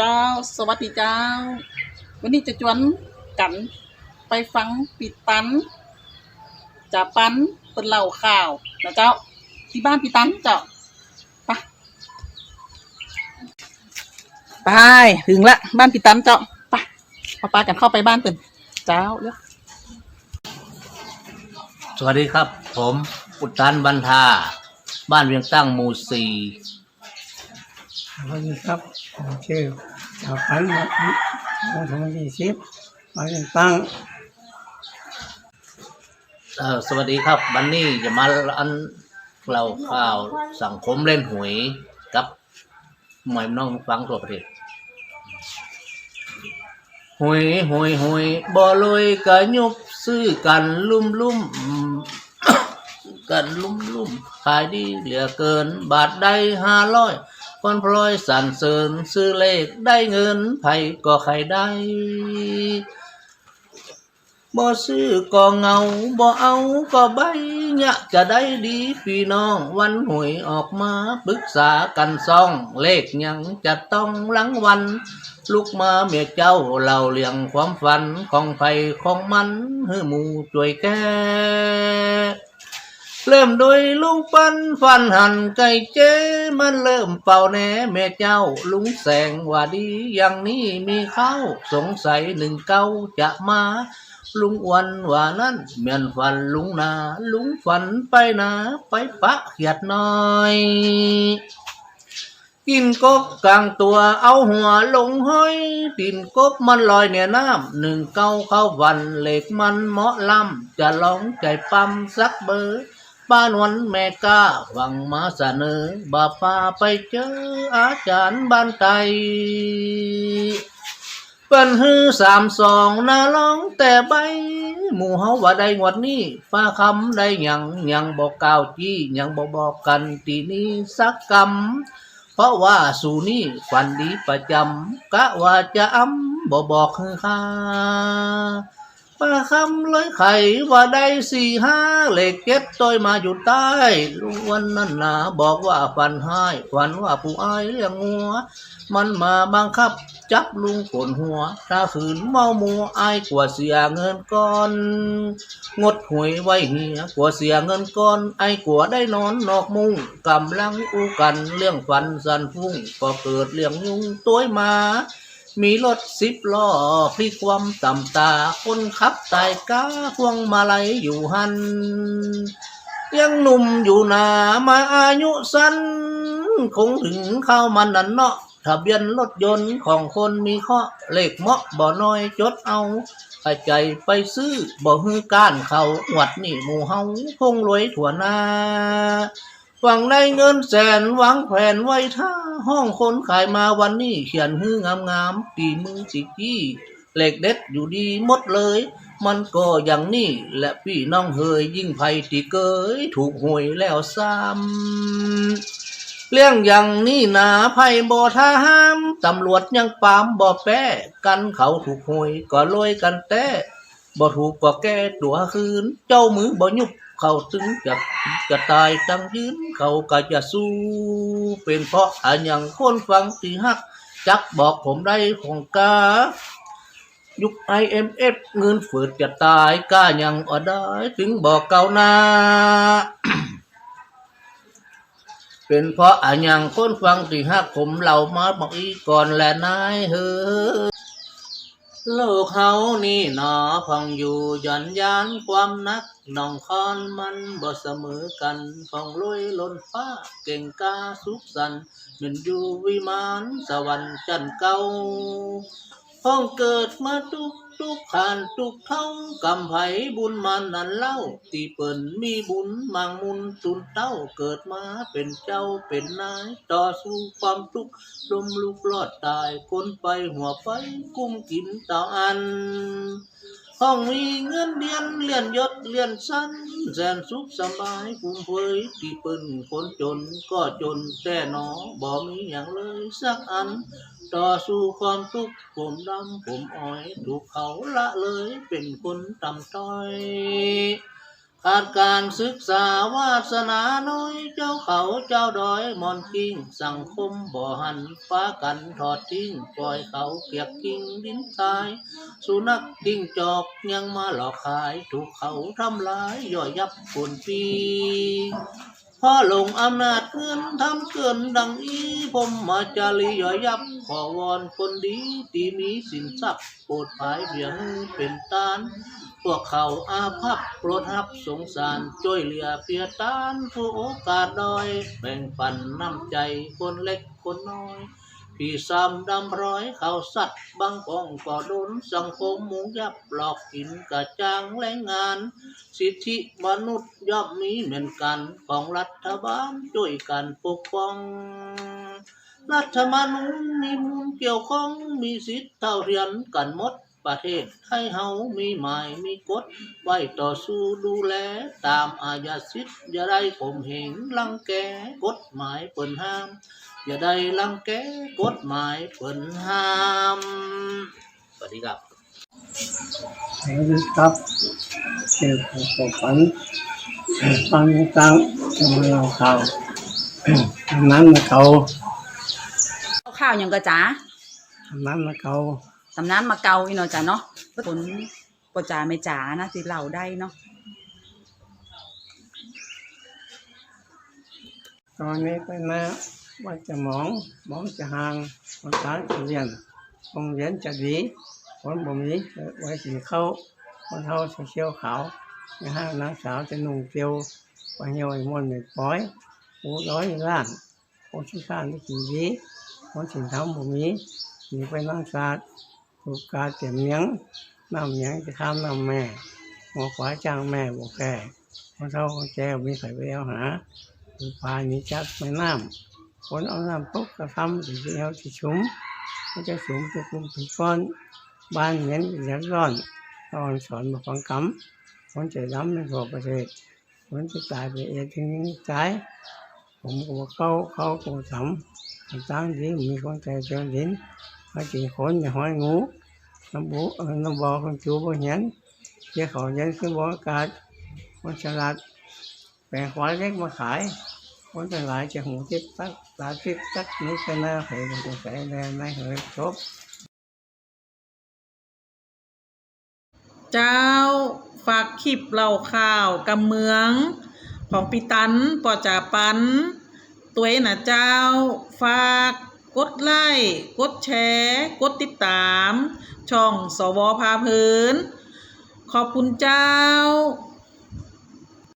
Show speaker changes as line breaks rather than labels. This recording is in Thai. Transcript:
เจ้า สวัสดีเจ้า วันนี้จะจวนกันไปฟังปิดตันจะปันเป็นเล่าข่าวนะเจ้า ที่บ้านปิดตันเจ้าไปไปถึงละบ้านปิดตันเจ้าไปป้าปากันเข้าไปบ้านเปิ่นเจ้าเร็ว
สวัสดีครับ ผมอุตตันบันทา บ้านเวียงตั้งหมู่สี่
สวัสดีครับผมชื่อชาวพันธุ์ของทองยี่สิบมาเรียนตั้ง
เอ่อสวัสดีครับบันนี้จะมาอันเราข่าวสังคมเล่นหวยกับหมวยน้องฟังทั่วประเทศหวยหวยหวยบ่ลอยกะยุบซื้อกันลุ่มลุ่มกันลุ่มลุ่มขายดีเหลือเกิน บาทได้ห้าร้อย คนพลอยสั่นเสริญซื้อเลขได้เงินไผก็ใครได้บ่ซื้อก็เงาบ่เอาก็ใบยะจะได้ดีพี่น้อง วันหวยออกมาปรึกษากันซ่อง เลขหยังจะต้องหลังวัน ลุกมาเมียเจ้าเล่าเลียงความฝันของไผของมันให้หมูช่วยแก้ เริ่มโดยลุงปันฟันหันไก่เจ้มันเริ่มเป่าแหน่แม่เจ้า ลุงแสงว่าดีอย่างนี้มีข้าวสงสัยหนึ่งเก้าจะมา ลุงอ้วันว่านั้นเมียนฟันลุงนา ลุงฝันไปนาไปปะเขียดน้อยกินกบกลางตัวเอาหัวลงห้อยตีนกบมันลอยเหนี่ยน้ำหนึ่งเก้าเข้าวันเหล็กมันเหมาะลำจะลองใจปั๊มสักเบอร์ ป้านวันแม่กล้าวังมาเสนอบาพาไปเจออาจารย์บ้านไตเปิ้นฮือสามสองนาลองแต่ใบ หมู่เฮาว่าได้งวดนี้ฟ้าคำได้หยังยังบอกกล่าวจี้ยังบอกบอกกันตีนี้สักกำเพราะว่าสู่นี้ฝันดีประจำกะว่าจะอำบอกบอกคือค่า ป้าคำเลยไขว่าได้สี่ห้าเหลขเก็ดต้อยมาอยู่ใต้ลุงวันนั้นนาบอกว่าฝันให้ฝันว่าผู้อายเลี้ยงงัว มันมาบังคับจับลุงปวดหัว ถ้าขืนเมามัวอายกว่าเสียเงินก้อน งดหวยไว้เหียกว่าเสียเงินก้อนไอ้กว่าได้นอนนอกมุ้งกำลังอู้กันเรื่องฟันสันฟุ้งก็เกิดเรื่องยุ่งตัวมา มีรถสิบล้อพลิกความต่ำตา คนขับตายก้าพวงมาลัยอยู่หัน ยังหนุ่มอยู่หนามาอายุสั้น คงถึงเข้ามันนั่นเนาะทะเบียนรถยนต์ของคนมีเคราะห์เลขเหมาะบ่น้อยจดเอากระใจไปซื้อบ่ฮือก้านเขาหวัดนี่หมู่เฮาคงรวยถั่วหน้า หวังได้เงินแสนหวังแผนไว้ท่าห้องคนขายมาวันนี้เขียนฮืองามงามๆตีมือสิกี้เหลขเด็ดอยู่ดีหมดเลย มันก็อย่างนี้และพี่น้องเฮยยิ่งภัยที่เกยถูกหวยแล้วซ้ำเรื่องอย่างนี้นาภัยบ่ท่าห้ามตำรวจยังปามบ่แป้กันเขาถูกหวยก็ลอยกันแต่บ่ถูกก็แก้ตัวคืน เจ้ามือบ่ยุบ เขาถึงจะจะตายจังยืนเขาก็จะสู้ เป็นเพราะอันอย่างคนฟังที่ฮัก จักบอกผมได้ของกายุค IMF เงินฝืดจะตายก้ายังอดได้ถึงบอกเก่าหน้าเป็นเพราะอันยังคนฟังที่ฮักผมเหล่ามาบอกอีก่อนแลนายเฮ้อโลกเฮานี่หนอพังอยู่ย่อนยานความนัก น้องคอนมันบ่เสมอกันฟองลุยล้นฟ้าเก่งกาสุขสันเหมือนอยู่วิมานสวรรค์จันเก่าห้องเกิดมาทุกทุกผ่านทุกท้องกำไผบุญมันนั่นเล่าตีเปิ่นมีบุญมังมุนตุนเต้าเกิดมาเป็นเจ้าเป็นนาย ต่อสู้ความทุกข์ลมลุกรอดตายคนไปหัวไฟกุ้มกินเต่าอัน ห้องมีเงินเดือนเลื่อนยศเลื่อนสั้นแสนสุขสบายภูมิเผยที่เปิ้นคนจนก็จนแต่หนอบ่มีอย่างเลยสักอัน ต่อสู้ความทุกข์ผมดำผมอ้อย ถูกเขาละเลยเป็นคนต่ำต้อย ขาดการศึกษาวาสนาน้อยเจ้าเขาเจ้าดอยมอนกิ้งสังคมบ่หันฟ้ากันทอดทิ้งปล่อยเขาเกียกกิ้งดินตาย สุนัขกิ้งจอกยังมาหลอกขายถูกเขาทำลายย่อยยับคนปีพ่อลงอำนาจเงินทำเกินดังอีผมมาจารีย่อยยับขอวอนคนดีที่มีสินทรัพย์โปรดภายเบียงเป็นตาน พวกเขาอาภัพโปรดรับสงสารช่วยเหลือเพียตานผู้โอกาสด้อย แบ่งปันน้ำใจคนเล็กคนน้อย พี่ซ้ำดำร้อยเขาสัตว์บางกองก็โดนสังคมมุงยับหลอกกินกระจ้างแรงงาน สิทธิมนุษย์ย่อมมีเหมือนกันของรัฐบาลช่วยกันปกป้องรัฐธรรมนูญมีมูลเกี่ยวข้องมีสิทธิเท่าเทียมกันหมด ประเทศไทยเฮามีหมายมีกฎไว้ต่อสู้ดูแล ตามอาญาสิทธิ์อย่าได้ข่มเหงลังแกกฎหมายเปิ่นห้าม อย่าได้ลังแกกฎหมายเปิ่นห้ามสวัสดีครับ
สวัสดีครับชื่อผู้ปกฝันฟังตังจะมาเล่าข่าวทำนั้นเขา
ข้าวยังก็จ้า
ทำนั้นเขา
ตำนานมาเกาอีเนาะจ้ะเนาะผลปจาไม่จ๋านะสิเล่าได้เนาะ
ตอนนี้ไปนะว่าจะหมองหมองจะห่างภาษาจะเรียนโรงเรียนจะดีคนบ่มีไว้สีเข้าคนเท่าจะเชี่ยวขาวนห้างนางสาวจะนุ่งเกลียวไปเหี่ยวไอ้มวนเม็ดป้อยหูร้อยล้านคนที่ข้านที่ขี่ดีคนสินทำบ่มีหนีไปนั่งศาสตร์ ถูกการเตรียมเลี้ยงน้ำเลี้ยงจะข้ามน้ำแม่หัวขวาจ้างแม่บอกแก่คนเท่าคนแก่มีใครไปเอาหาคือปลานี้จับแม่น้ำคนเอาน้ำตกกระทำถึงจะเอาที่ชุมมันจะสูงจะกลุ่มเป็นก้อน บ้านเหม็นเดือร้อนตอนสอนมาฟังคำคนจะล้ำในทั่วประเทศคนจะตายไปเองถึงตายผมก็บอกเขาเขาก็ทำต่างที่มีคนใจเจริญดินเขาจีคนอย่าห้อยงู น้ำบุน้ำบ่อคนจูบ่เห็นเจ้าเขาเย็นขึ้นบ่อากาศคนฉลาดแปลงควายเล็กมาขายคนทั้งหลายจะหูทิพตักตาทิพตักนี้ก็น่าเหยมันจะใส่แรงไม่เหยจบ
เจ้าฝากคลิปเล่าข่าวกำเมืองของปีตันปอจ่าปันตัวเองนะเจ้าฝาก กดไลค์กดแชร์ กดติดตาม ช่องสวพาเพลินขอบคุณเจ้า